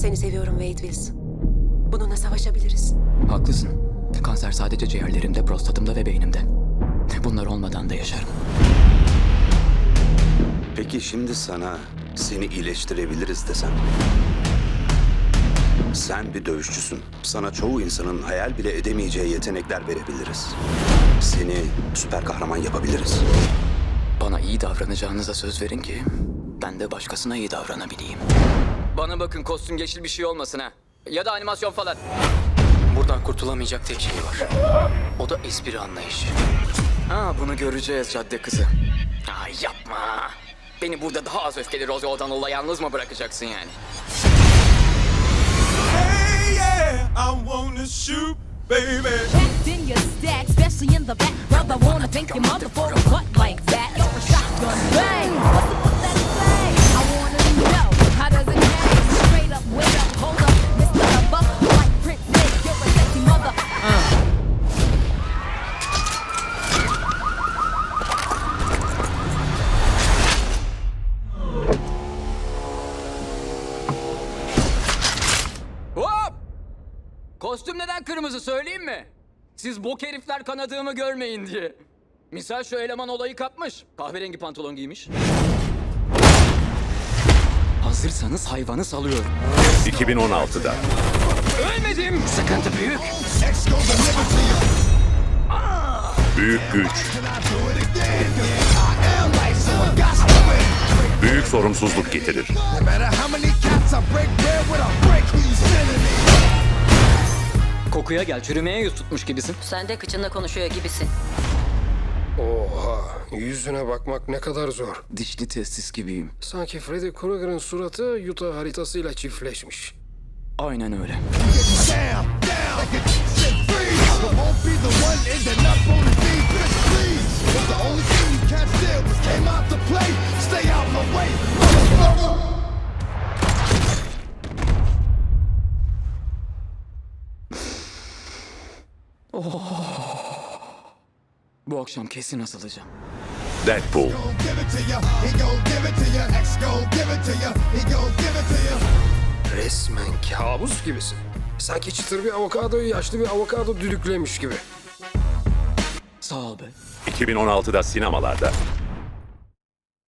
Seni seviyorum Wade Wilson. Bununla savaşabiliriz. Haklısın. Kanser sadece ciğerlerimde, prostatımda ve beynimde. Bunlar olmadan da yaşarım. Peki şimdi sana seni iyileştirebiliriz desem? Sen bir dövüşçüsün. Sana çoğu insanın hayal bile edemeyeceği yetenekler verebiliriz. Seni süper kahraman yapabiliriz. Bana iyi davranacağınıza söz verin ki ben de başkasına iyi davranabileyim. Bana bakın kostüm geçil bir şey olmasın ha. Ya da animasyon falan. Buradan kurtulamayacak tek şey var. O da espri anlayışı. Ha bunu göreceğiz cadde kızı. Ay yapma. Beni burada daha az öfkeli Rosie O'Donnell'la yalnız mı bırakacaksın yani? Hey, yeah, I wanna shoot, baby. Packed in your stack, especially in the back. Brother, wanna think your mother for a butt like Kostüm neden kırmızı söyleyeyim mi? Siz bok herifler kanadığımı görmeyin diye. Misal şu eleman olayı kapmış. Kahverengi pantolon giymiş. Hazırsanız hayvanı salıyorum. 2016'da Ölmedim. Sıkıntı büyük. büyük güç, büyük sorumsuzluk getirir. Me. Kokuya gel çürümeye yüz tutmuş gibisin. Sen de kıçınla konuşuyor gibisin. Oha, yüzüne bakmak ne kadar zor. Dişli testis gibiyim. Sanki Freddy Krueger'ın suratı Utah haritasıyla çiftleşmiş. Aynen öyle. Gon' give it to ya. Resmen kabus gibisin. Sanki çıtır bir avokadoyu yaşlı bir avokado düdüklemiş gibi. Sağ ol be. 2016'da sinemalarda.